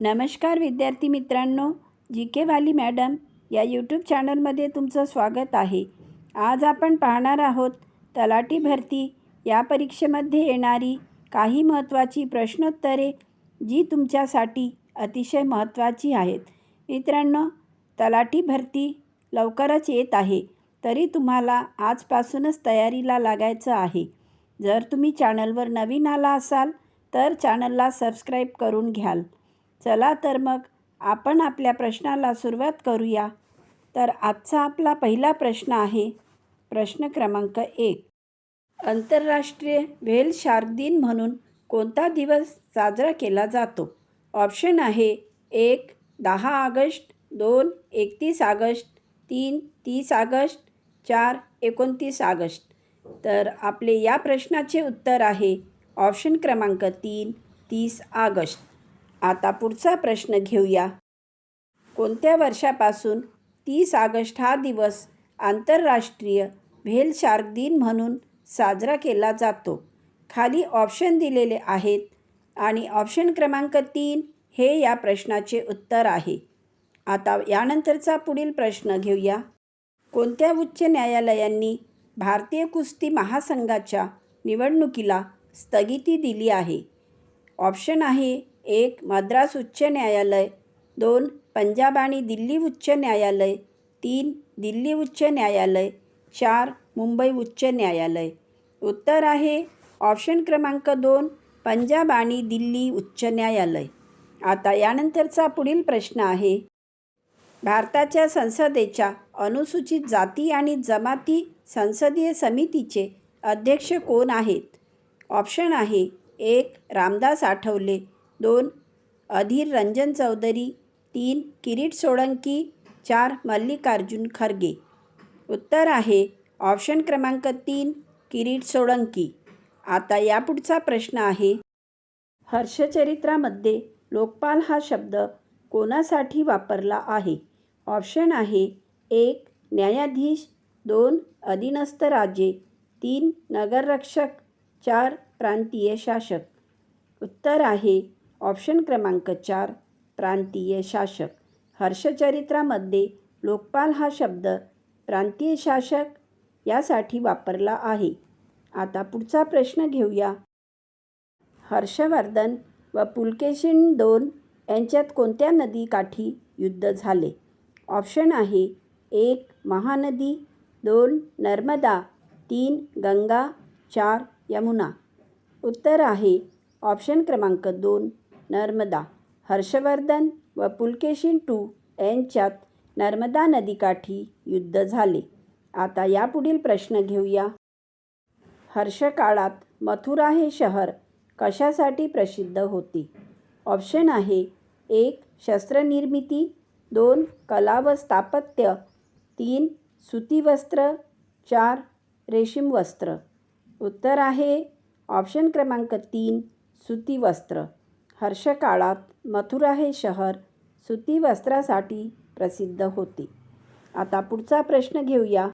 नमस्कार विद्यार्थी मित्रांनो जी के वाली मॅडम या यूट्यूब चॅनलमध्ये तुमचं स्वागत आहे. आज आपण पाहणार आहोत तलाठी भरती. या परीक्षेमध्ये येणारी काही महत्त्वाची प्रश्नोत्तरे जी तुमच्यासाठी अतिशय महत्त्वाची आहेत. मित्रांनो तलाठी भरती लवकरच येत आहे तरी तुम्हाला आजपासूनच तयारीला लागायचं आहे. जर तुम्ही चॅनलवर नवीन आला असाल तर चॅनलला सबस्क्राईब करून घ्याल. चला तर मग आपण आपल्या प्रश्नाला सुरुवात करूया. तर आजचा आपला पहिला प्रश्न आहे प्रश्न क्रमांक एक. आंतरराष्ट्रीय व्हेल शार्क दिन म्हणून कोणता दिवस साजरा केला जातो? ऑप्शन आहे एक दहा ऑगस्ट दोन एकतीस ऑगस्ट तीन तीस ऑगस्ट चार एकोणतीस ऑगस्ट. तर आपले या प्रश्नाचे उत्तर आहे ऑप्शन क्रमांक तीन तीस ऑगस्ट. आता पुढचा प्रश्न घेऊया. कोणत्या वर्षापासून तीस ऑगस्ट हा दिवस आंतरराष्ट्रीय व्हेल शार्क दिन म्हणून साजरा केला जातो? खाली ऑप्शन दिलेले आहेत आणि ऑप्शन क्रमांक तीन हे या प्रश्नाचे उत्तर आहे. आता यानंतरचा पुढील प्रश्न घेऊया. कोणत्या उच्च न्यायालयांनी भारतीय कुस्ती महासंघाच्या निवडणुकीला स्थगिती दिली आहे? ऑप्शन आहे एक मद्रास उच्च न्यायालय दोन पंजाब आणि दिल्ली उच्च न्यायालय तीन दिल्ली उच्च न्यायालय चार मुंबई उच्च न्यायालय. उत्तर आहे ऑप्शन क्रमांक दोन पंजाब आणि दिल्ली उच्च न्यायालय. आता यानंतरचा पुढील प्रश्न आहे. भारताच्या संसदेच्या अनुसूचित जाती आणि जमाती संसदीय समितीचे अध्यक्ष कोण आहेत? ऑप्शन आहे एक रामदास आठवले दोन अधीर रंजन चौधरी. तीन किरीट सोळंकी. चार मल्लिकार्जुन खरगे. उत्तर आहे ऑप्शन क्रमांक तीन किरीट सोळंकी. आता यापुढचा प्रश्न आहे. हर्षचरित्रामध्ये लोकपाल हा शब्द कोणासाठी वापरला आहे? ऑप्शन आहे एक न्यायाधीश. दोन अधीनस्थ राजे. तीन नगररक्षक. चार प्रांतीय शासक. उत्तर आहे ऑप्शन क्रमांक चार प्रांतीय शासक. हर्षचरित्रामध्ये लोकपाल हा शब्द प्रांतीय शासक यासाठी वापरला आहे. आता पुढचा प्रश्न घेऊया. हर्षवर्धन व पुलकेशिन दोन यांच्यात कोणत्या नदीकाठी युद्ध झाले? ऑप्शन आहे एक महानदी दोन नर्मदा तीन गंगा चार यमुना. उत्तर आहे ऑप्शन क्रमांक दोन नर्मदा हर्षवर्धन व पुलकेशिन टू यांच्यात नर्मदा नदीकाठी युद्ध झाले. आता यापुढील प्रश्न घेऊया. हर्षकाळात मथुरा हे शहर कशासाठी प्रसिद्ध होते? ऑप्शन आहे एक शस्त्रनिर्मिती दोन कला व स्थापत्य तीन सुती वस्त्र चार रेशीम वस्त्र. उत्तर आहे ऑप्शन क्रमांक तीन सुतीवस्त्र वस्त्र. हर्षकाळात मथुरा हे शहर सुती वस्त्रासाठी प्रसिद्ध होते. आता पुढचा प्रश्न घेऊया.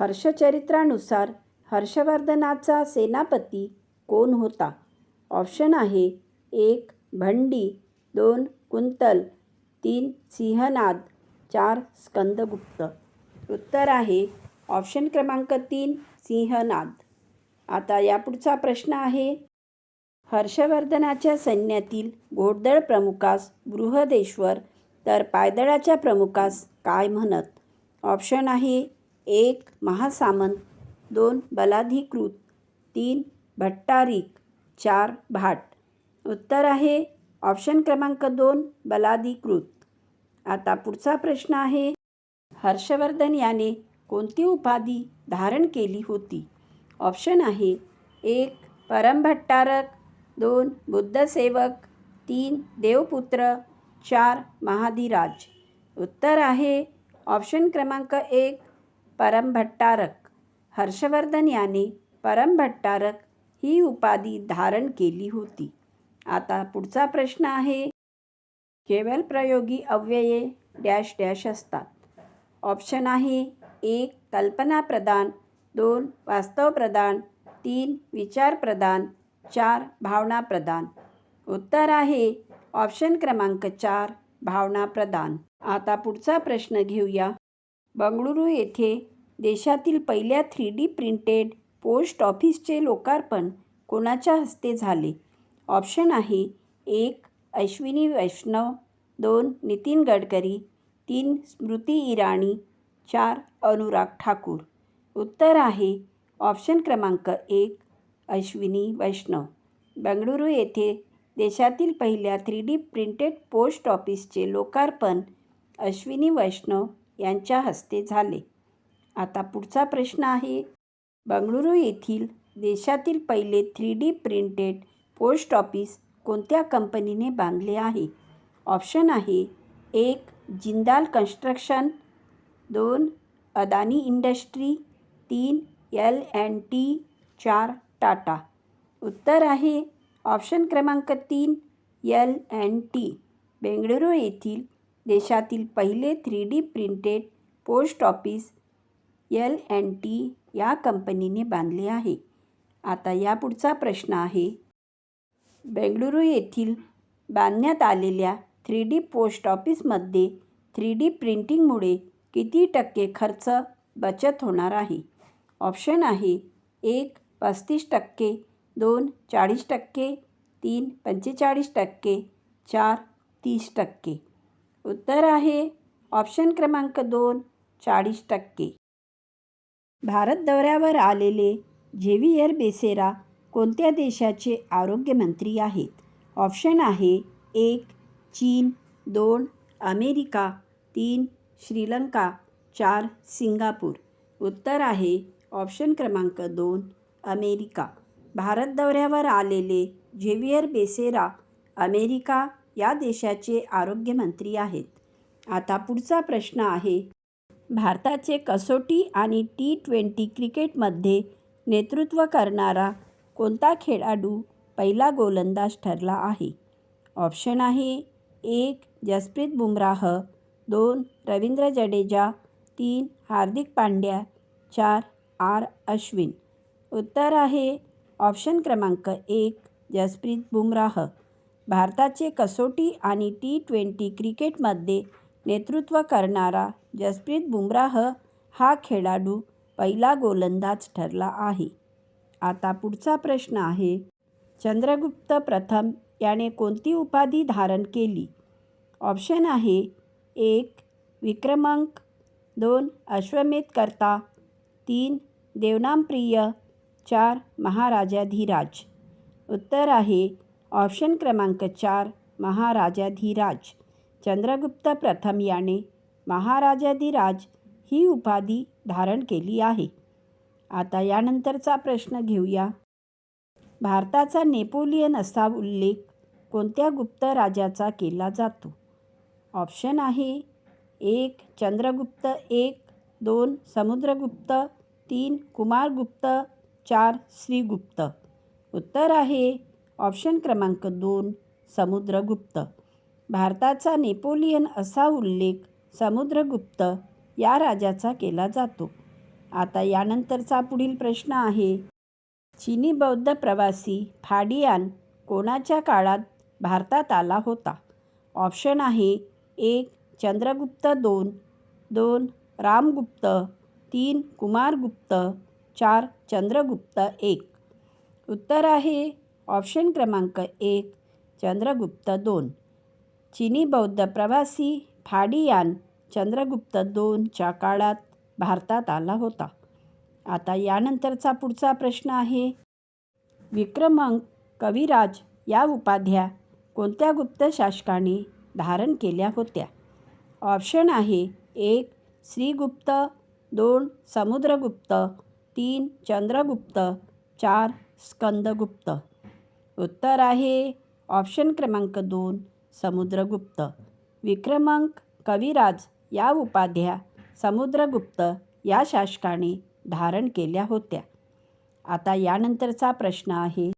हर्षचरित्रानुसार हर्षवर्धनाचा सेनापती कोण होता? ऑप्शन आहे एक भंडी दोन कुंतल तीन सिंहनाद चार स्कंदगुप्त. उत्तर आहे ऑप्शन क्रमांक तीन सिंहनाद. आता यापुढचा प्रश्न आहे. हर्षवर्धनाच्या सैन्यातील घोडदळ प्रमुखास बृहदेश्वर तर पायदळाच्या प्रमुखास काय म्हणत? ऑप्शन आहे एक महासामंत दोन बलाधिकृत तीन भट्टारिक चार भाट. उत्तर आहे ऑप्शन क्रमांक दोन बलाधिकृत. आता पुढचा प्रश्न आहे हर्षवर्धन याने कोणती उपाधी धारण केली होती? ऑप्शन आहे एक परमभट्टारक दोन बुद्धसेवक तीन देवपुत्र चार महाधिराज. उत्तर आहे ऑप्शन क्रमांक एक परमभट्टारक हर्षवर्धन याने परमभट्टारक ही उपाधी धारण केली होती. आता पुढचा प्रश्न आहे केवळ प्रयोगी अव्यये डॅश डॅश असतात. ऑप्शन आहे एक कल्पना प्रदान दोन वास्तव प्रदान तीन विचार प्रदान चार भावना प्रदान. उत्तर आहे ऑप्शन क्रमांक चार भावना प्रदान. आता पुढचा प्रश्न घेऊया. बंगळुरू येथे देशातील पहिल्या थ्री डी प्रिंटेड पोस्ट ऑफिसचे लोकार्पण कोणाच्या हस्ते झाले? ऑप्शन आहे एक अश्विनी वैष्णव दोन नितीन गडकरी तीन स्मृती इराणी चार अनुराग ठाकूर. उत्तर आहे ऑप्शन क्रमांक एक अश्विनी वैष्णव. बंगळुरू येथे देशातील पहिल्या थ्री डी प्रिंटेड पोस्ट ऑफिसचे लोकार्पण अश्विनी वैष्णव यांच्या हस्ते झाले. आता पुढचा प्रश्न आहे बंगळुरू येथील देशातील पहिले three D printed post office कोणत्या कंपनीने बांधले आहे? ऑप्शन आहे एक जिंदाल कन्स्ट्रक्शन दोन अदानी इंडस्ट्री तीन एल अँड टी चार टाटा. उत्तर आहे ऑप्शन क्रमांक तीन एल अँड टी बेंगळुरू येथील देशातील पहिले three D printed post office L and T या कंपनीने बांधले आहे. आता यापुढचा प्रश्न आहे. बेंगळुरू येथील बांधण्यात आलेल्या थ्री डी पोस्ट ऑफिसमध्ये थ्री डी प्रिंटिंगमुळे किती टक्के खर्च बचत होणार आहे? ऑप्शन आहे एक पस्तीस टक्के दोन चाळीस टक्के तीन पंचेचाळीस टक्के चार तीस टक्के. उत्तर आहे ऑप्शन क्रमांक दोन चाळीस टक्के. भारत दौऱ्यावर आलेले झेवियर बेसेरा कोणत्या देशाचे आरोग्यमंत्री आहेत? ऑप्शन आहे एक चीन दोन अमेरिका तीन श्रीलंका चार सिंगापूर. उत्तर आहे ऑप्शन क्रमांक दोन अमेरिका. भारत दौऱ्यावर आलेले झेवियर बेसेरा अमेरिका या देशाचे आरोग्यमंत्री आहेत. आता पुढचा प्रश्न आहे भारताचे कसोटी आणि टी ट्वेंटी क्रिकेटमध्ये नेतृत्व करणारा कोणता खेळाडू पहिला गोलंदाज ठरला आहे? ऑप्शन आहे एक जसप्रीत बुमराह दोन रवींद्र जडेजा तीन हार्दिक पांड्या चार आर अश्विन. उत्तर आहे. ऑप्शन क्रमांक एक जसप्रीत बुमराह. भारताचे कसोटी आणि टी ट्वेंटी क्रिकेटमध्ये नेतृत्व करणारा जसप्रीत बुमराह हा खेळाडू पहिला गोलंदाज ठरला आहे. आता पुढचा प्रश्न आहे चंद्रगुप्त प्रथम याने कोणती उपाधी धारण केली? ऑप्शन आहे एक विक्रमांक दोन अश्वमेधकर्ता तीन देवनामप्रिय चार महाराजाधिराज. उत्तर आहे ऑप्शन क्रमांक चार महाराजाधिराज. चंद्रगुप्त प्रथम याने महाराजाधिराज ही उपाधी धारण केली आहे. आता यानंतरचा प्रश्न घेऊया. भारताचा नेपोलियन असा उल्लेख कोणत्या गुप्त राजाचा केला जातो? ऑप्शन आहे एक चंद्रगुप्त एक दोन समुद्रगुप्त तीन कुमारगुप्त चार श्रीगुप्त. उत्तर आहे ऑप्शन क्रमांक दोन समुद्रगुप्त. भारताचा नेपोलियन असा उल्लेख समुद्रगुप्त या राजाचा केला जातो. आता यानंतरचा पुढील प्रश्न आहे चिनी बौद्ध प्रवासी फाडियान कोणाच्या काळात भारतात आला होता? ऑप्शन आहे एक चंद्रगुप्त दोन दोन रामगुप्त तीन कुमारगुप्त चार चंद्रगुप्त एक. उत्तर आहे ऑप्शन क्रमांक एक चंद्रगुप्त दोन. चिनी बौद्ध प्रवासी फाडियान चंद्रगुप्त दोनच्या काळात भारतात आला होता. आता यानंतरचा पुढचा प्रश्न आहे विक्रमंक कविराज या उपाध्या कोणत्या गुप्त शासकाने धारण केल्या होत्या? ऑप्शन आहे एक श्रीगुप्त दोन समुद्रगुप्त तीन चंद्रगुप्त चार स्कंदगुप्त. उत्तर आहे ऑप्शन क्रमांक दोन समुद्रगुप्त. विक्रमांक कविराज या उपाध्या समुद्रगुप्त या शासकाने धारण केल्या होत्या. आता यानंतरचा प्रश्न आहे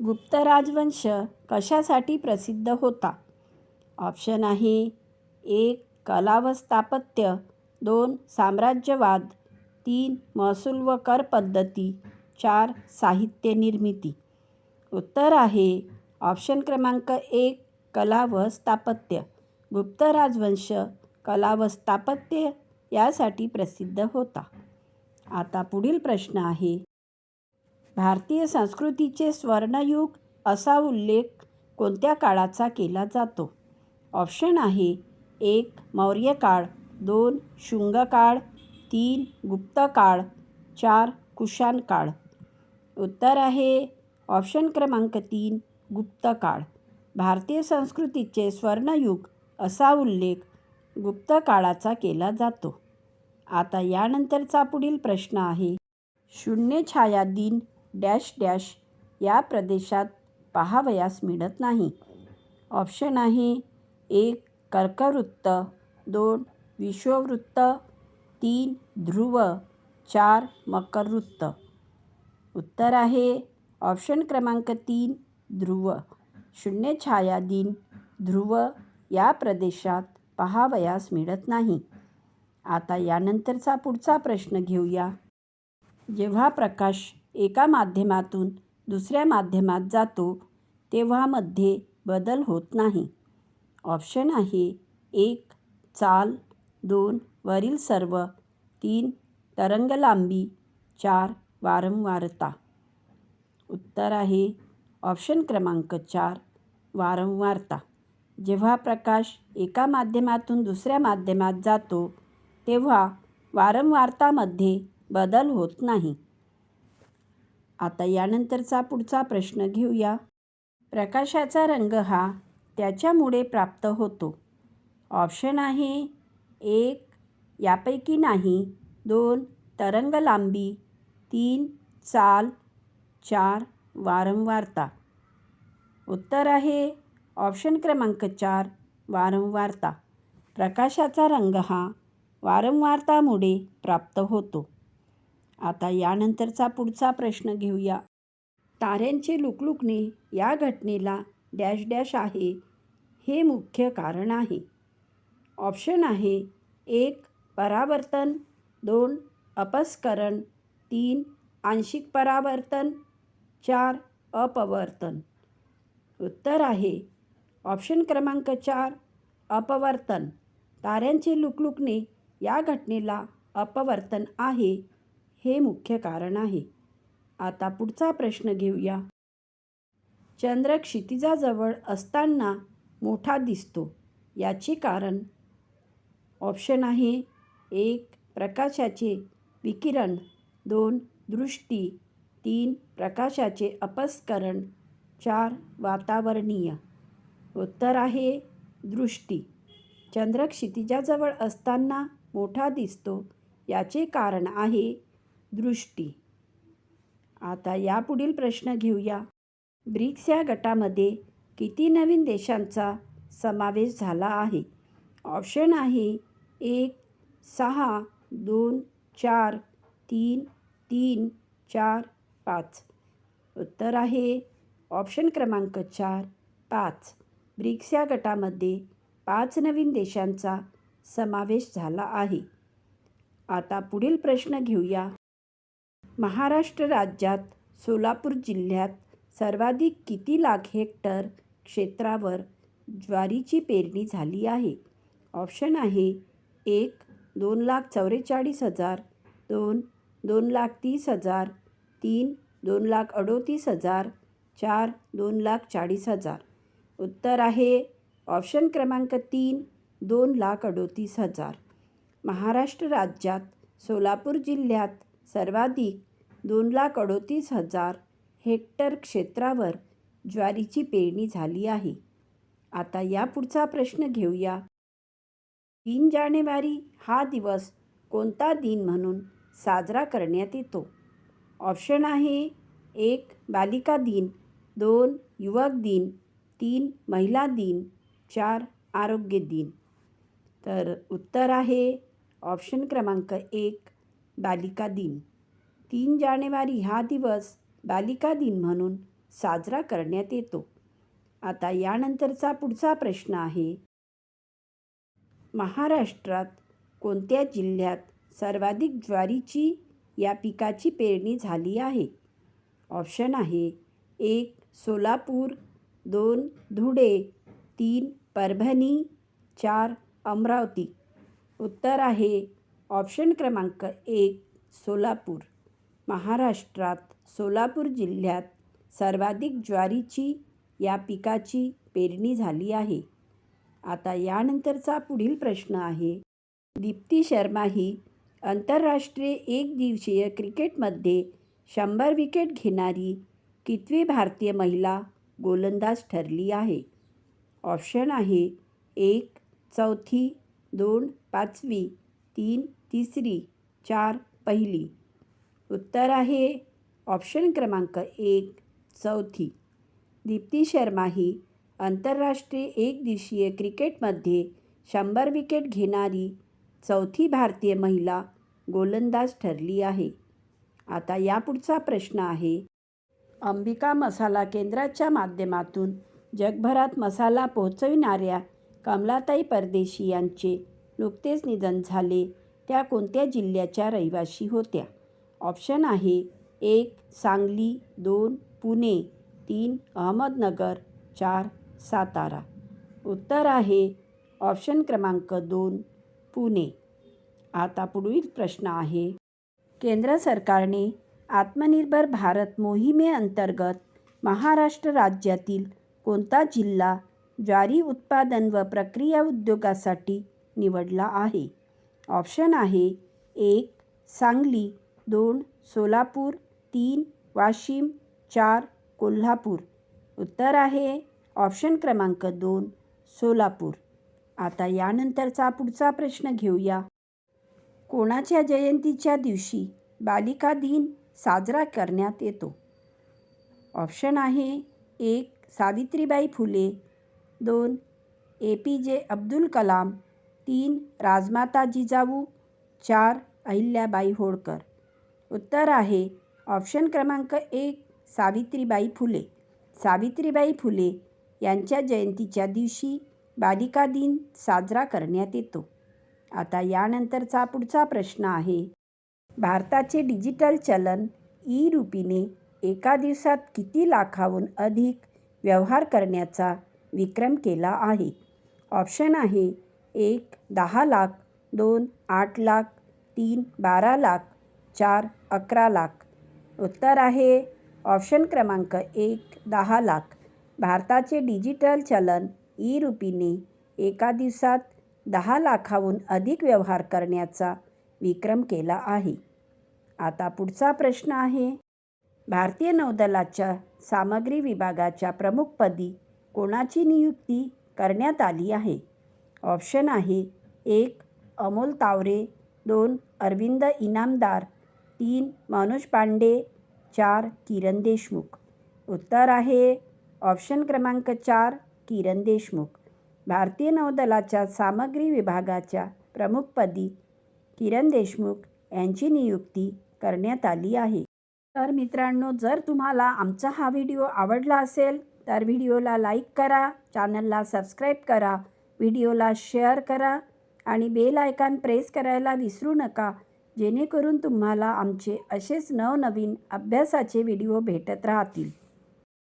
गुप्त राजवंश कशासाठी प्रसिद्ध होता? ऑप्शन आहे एक कला व स्थापत्य दोन साम्राज्यवाद. तीन महसूल व कर पद्धती चार साहित्य निर्मिती. उत्तर आहे ऑप्शन क्रमांक एक कला व स्थापत्य गुप्त राजवंश कला व स्थापत्य यासाठी प्रसिद्ध होता. आता पुढील प्रश्न आहे भारतीय संस्कृतीचे स्वर्णयुग असा उल्लेख कोणत्या काळाचा केला जातो? ऑप्शन आहे एक मौर्य काळ दोन शुंग काळ तीन गुप्त काळ चार कुशाण काळ. उत्तर आहे ऑप्शन क्रमांक तीन गुप्त काळ. भारतीय संस्कृतीचे स्वर्णयुग असा उल्लेख गुप्त काळाचा केला जातो. आता यानंतरचा पुढील प्रश्न आहे. शून्य छाया दिन डॅश डॅश या प्रदेशात पाहावयास मिळत नाही. ऑप्शन आहे एक कर्कवृत्त दोन विश्ववृत्त तीन ध्रुव चार मकरवृत्त. उत्तर आहे ऑप्शन क्रमांक तीन ध्रुव. शून्य छाया दिन ध्रुव या प्रदेशात पहावयास मिळत नाही. आता यानंतरचा पुढचा प्रश्न घेऊया. जेव्हा प्रकाश एका माध्यमातून दुसऱ्या माध्यमात जातो तेव्हा मध्ये बदल होत नाही. ऑप्शन आहे एक चाल दोन वरील सर्व तीन तरंगलांबी चार वारंवारता. उत्तर आहे ऑप्शन क्रमांक चार वारंवारता. जेव्हा प्रकाश एका माध्यमातून दुसऱ्या माध्यमात जातो तेव्हा वारंवारतामध्ये बदल होत नाही. आता यानंतरचा पुढचा प्रश्न घेऊया. प्रकाशाचा रंग हा त्याच्यामुळे प्राप्त होतो. ऑप्शन आहे एक यापैकी नाही. दोन तरंगलांबी. तीन चाल. चार वारंवारता. उत्तर आहे ऑप्शन क्रमांक चार वारंवारता. प्रकाशाचा रंग हा वारंवारतामुळे प्राप्त होतो. आता यानंतरचा पुढचा प्रश्न घेऊया. ताऱ्यांचे लुकलुकणे या घटनेला डॅश डॅश आहे हे मुख्य कारण आहे. ऑप्शन आहे एक परावर्तन दोन अपस्करण तीन आंशिक परावर्तन चार अपवर्तन. उत्तर आहे. ऑप्शन क्रमांक चार अपवर्तन. ताऱ्यांचे लुकलुकणे या घटनेला अपवर्तन आहे हे मुख्य कारण आहे. आता पुढचा प्रश्न घेऊया. चंद्र क्षितिजाजवळ असताना मोठा दिसतो. याचे कारण? ऑप्शन आहे एक प्रकाशाचे विकिरण दोन दृष्टी तीन प्रकाशाचे अपस्करण चार वातावरणीय. उत्तर आहे दृष्टी. चंद्र क्षितिजाजवळ असताना मोठा दिसतो याचे कारण आहे दृष्टी. आता यापुढील प्रश्न घेऊया. ब्रिक्स या गटामध्ये किती नवीन देशांचा समावेश झाला आहे? ऑप्शन आहे एक सहा दोन चार तीन तीन चार पाच. उत्तर आहे ऑप्शन क्रमांक चार पाच. ब्रिक्स या गटामध्ये पाच नवीन देशांचा समावेश झाला आहे. आता पुढील प्रश्न घेऊया. महाराष्ट्र राज्यात सोलापूर जिल्ह्यात सर्वाधिक किती लाख हेक्टर क्षेत्रावर ज्वारीची पेरणी झाली आहे? ऑप्शन आहे एक दोन लाख चौवेचाळीस हजार दोन दोन लाख तीस हजार तीन दोन लाख अडोतीस हजार चार दोन लाख चाळीस हजार. उत्तर आहे ऑप्शन क्रमांक तीन दोन लाख अडोतीस हजार. महाराष्ट्र राज्यात सोलापूर जिल्ह्यात सर्वाधिक दोन लाख अडोतीस हजार हेक्टर क्षेत्रावर ज्वारीची पेरणी झाली आहे. आता या पुढचा प्रश्न घेऊया. तीन जानेवारी हा दिवस कोणता दिन म्हणून साजरा करण्यात येतो? ऑप्शन आहे एक बालिका दिन दोन युवक दिन तीन महिला दिन चार आरोग्य दिन. तर उत्तर आहे ऑप्शन क्रमांक एक बालिका दिन. तीन जानेवारी हा दिवस बालिका दिन म्हणून साजरा करण्यात येतो. आता यानंतरचा पुढचा प्रश्न आहे महाराष्ट्रात कोणत्या जिल्ह्यात सर्वाधिक ज्वारीची या पिकाची पेरणी झाली आहे? ऑप्शन आहे एक सोलापूर दोन धुळे तीन परभणी चार अमरावती. उत्तर आहे ऑप्शन क्रमांक एक सोलापूर. महाराष्ट्रात सोलापूर जिल्ह्यात सर्वाधिक ज्वारीची या पिकाची पेरणी झाली आहे. आता यानंतरचा पुढील प्रश्न आहे. दीप्ती शर्मा ही आंतरराष्ट्रीय एकदिवसीय क्रिकेटमध्ये शंभर विकेट घेणारी कितवी भारतीय महिला गोलंदाज ठरली आहे. ऑप्शन आहे एक चौथी दोन पाचवी तीन तिसरी चार पहिली. उत्तर आहे ऑप्शन क्रमांक एक चौथी. दीप्ती शर्मा ही आंतरराष्ट्रीय एकदिवसीय क्रिकेटमध्ये शंभर विकेट घेणारी चौथी भारतीय महिला गोलंदाज ठरली आहे. आता यापुढचा प्रश्न आहे अंबिका मसाला केंद्राच्या माध्यमातून जगभरात मसाला पोहोचविणाऱ्या कमलाताई परदेशी यांचे नुकतेच निधन झाले. त्या कोणत्या जिल्ह्याच्या रहिवाशी होत्या? ऑप्शन आहे एक सांगली दोन पुणे तीन अहमदनगर चार सातारा. उत्तर आहे ऑप्शन क्रमांक दोन पुणे. आता पुढील प्रश्न आहे केंद्र सरकारने आत्मनिर्भर भारत मोहिमेअंतर्गत महाराष्ट्र राज्यातील कोणता जिल्हा ज्वारी उत्पादन व प्रक्रिया उद्योगासाठी निवडला आहे? ऑप्शन आहे एक सांगली दोन सोलापूर तीन वाशिम चार कोल्हापूर. उत्तर आहे ऑप्शन क्रमांक दोन सोलापूर. आता यानंतरचा पुढचा प्रश्न घेऊया. कोणाच्या जयंतीच्या दिवशी बालिका दिन साजरा करण्यात येतो? ऑप्शन आहे एक सावित्रीबाई फुले. दोन ए पी जे अब्दुल कलाम. तीन राजमाता जिजाऊ. चार अहिल्याबाई होळकर. उत्तर आहे ऑप्शन क्रमांक एक सावित्रीबाई फुले. सावित्रीबाई फुले यांच्या जयंतीच्या दिवशी बालिका दिन साजरा करण्यात येतो. आता यानंतरचा पुढचा प्रश्न आहे. भारताचे डिजिटल चलन ई रुपीने एका दिवसात किती लाखाहून अधिक व्यवहार करण्याचा विक्रम केला आहे? ऑप्शन आहे एक दहा लाख दोन आठ लाख तीन बारा लाख चार अकरा लाख. उत्तर आहे ऑप्शन क्रमांक एक दहा लाख. भारताचे डिजिटल चलन ई रुपीने एका दिवसात दहा लाखाहून अधिक व्यवहार करण्याचा विक्रम केला आहे. आता पुढचा प्रश्न आहे भारतीय नौदलाच्या सामग्री विभागाच्या प्रमुखपदी कोणाची नियुक्ती करण्यात आली आहे? ऑप्शन आहे एक अमोल तावरे दोन अरविंद इनामदार तीन मनोज पांडे चार किरण देशमुख. उत्तर आहे ऑप्शन क्रमांक चार किरण देशमुख. भारतीय नौदलाच्या सामग्री विभागाच्या प्रमुखपदी किरण देशमुख यांची नियुक्ती करण्यात आली आहे. तर मित्रांनो जर तुम्हाला आमचा हा व्हिडिओ आवडला असेल तर व्हिडिओला लाईक करा चॅनलला सबस्क्राईब करा व्हिडिओला शेअर करा आणि बेल आयकॉन प्रेस करायला विसरू नका जेणेकरून तुम्हाला आमचे असेच नवनवीन अभ्यासाचे व्हिडिओ भेटत राहतील.